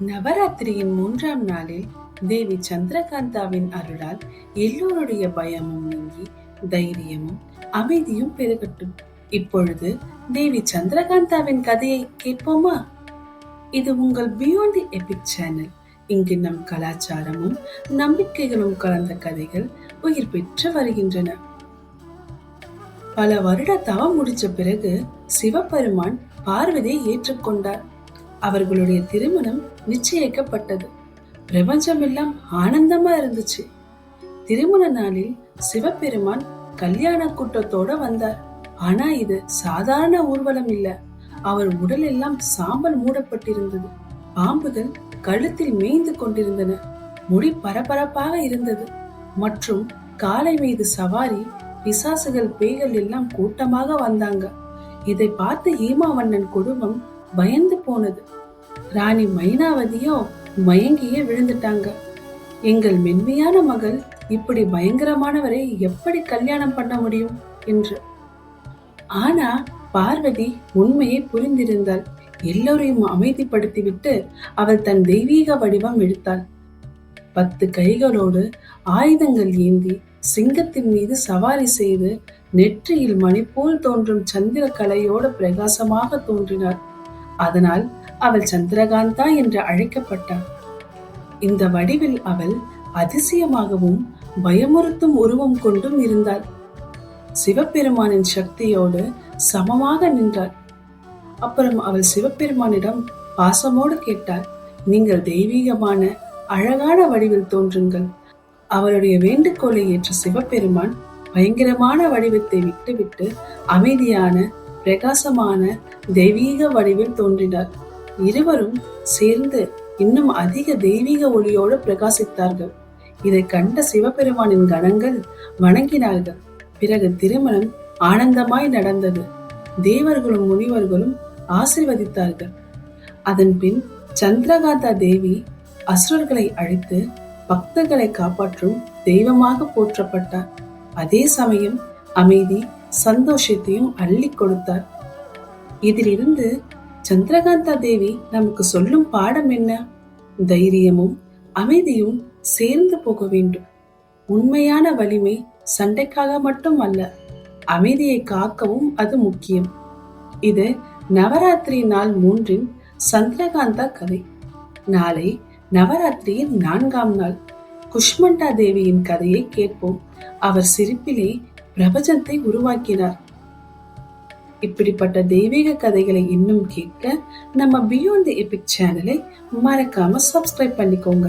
நவராத்திரியின் மூன்றாம் நாளில் தேவி சந்திரகாந்தாவின் அருளால் எல்லோருடைய பயமும் நீங்கி தைரியமும் அமைதியும் பெருகட்டும். இப்பொழுது தேவி சந்திரகாந்தாவின் கதையை கேட்போமா? இது உங்கள் பியாண்ட் தி எபிக் சேனல் இங்கு நம் கலாச்சாரமும் நம்பிக்கைகளும் கலந்த கதைகள் உயிர் பெற்று வருகின்றன. பல வருட தவம் முடிச்ச பிறகு சிவபெருமான் பார்வதியை ஏற்றுக்கொண்டார். அவர்களுடைய திருமணம் நிச்சயிக்கப்பட்டது. பிரபஞ்சம் எல்லாம் ஆனந்தமா இருந்துச்சு. திருமண நாளில் சிவபெருமான் கல்யாண கூட்டத்தோட வந்தார். ஆனா இது சாதாரண ஊர்வலம் இல்ல. அவர் உடல் எல்லாம் சாம்பல் மூடப்பட்டிருந்தது. பாம்புகள் கழுத்தில் மேய்ந்து கொண்டிருந்தன. முடி பரபரப்பாக இருந்தது. மற்றும் காலை மீது சவாரி பிசாசுகள் பேய்கள் எல்லாம் கூட்டமாக வந்தாங்க. இதை பார்த்து ஹீமாவண்ணன் குடும்பம் பயந்து போனது. ராணி மைனாவதியோ மயங்கியே விழுந்துட்டாங்க. எங்கள் மென்மையான மகள் இப்படி பயங்கரமானவரை எப்படி கல்யாணம் பண்ண முடியும்? என்று. ஆனா பார்வதி உண்மையை புரிந்திருந்தாள். எல்லோரையும் அமைதிப்படுத்திவிட்டு அவள் தன் தெய்வீக வடிவம் எடுத்தாள். பத்து கைகளோடு ஆயுதங்கள் ஏந்தி சிங்கத்தின் மீது சவாரி செய்து நெற்றியில் மணி போல் தோன்றும் சந்திர கலையோடு பிரகாசமாக தோன்றினார் அதனால் அவள் சந்திரகாந்தா என்று அழைக்கப்பட்டாள். இந்த வடிவில் அவள் அதிசயமாகவும் பயமுறுத்தும் உருவம் கொண்டும் இருந்தாள். சிவபெருமானின் சக்தியோடு சமமாக நின்றாள். அப்புறம் அவள் சிவபெருமானிடம் பாசமோடு கேட்டாள் நீங்கள் தெய்வீகமான அழகான வடிவில் தோன்றுங்கள். அவளுடைய வேண்டுகோளை ஏற்ற சிவபெருமான் பயங்கரமான வடிவத்தை விட்டுவிட்டு அமைதியான பிரகாசமான தெய்வீக வடிவில் தோன்றினார். இருவரும் சேர்ந்து இன்னும் அதிக தெய்வீக ஒளியோடு பிரகாசித்தார்கள். இதை கண்ட சிவபெருமானின் கணங்கள் வணங்கினார்கள். பிறகு திருமணம் ஆனந்தமாய் நடந்தது. தேவர்களும் முனிவர்களும் ஆசிர்வதித்தார்கள். அதன் பின் சந்திரகாந்தா தேவி அசுரர்களை அழித்து பக்தர்களை காப்பாற்றும் தெய்வமாக போற்றப்பட்டார். அதே சமயம் அமைதி சந்தோஷத்தையும் அள்ளி கொடுத்தார். இதிலிருந்து சந்திரகாந்தா தேவி நமக்கு சொல்லும் பாடம் என்ன? தைரியமும் அமைதியும் சேர்ந்து போக வேண்டும். உண்மையான வலிமை சண்டைக்காக மட்டும் அல்ல அமைதியை காக்கவும் அது முக்கியம். இது நவராத்திரி நாள் மூன்றின் சந்திரகாந்தா கதை. நாளை நவராத்திரியின் நான்காம் நாள். குஷ்மண்டா தேவியின் கதையை கேட்போம். அவர் சிரிப்பிலே பிரபஞ்சத்தை உருவாக்கினார். இப்படிப்பட்ட தெய்வீக கதைகளை இன்னும் கேட்க நம்ம பியோண்ட் தி எபிக் சேனலை மறக்காம சப்ஸ்கிரைப் பண்ணிக்கோங்க.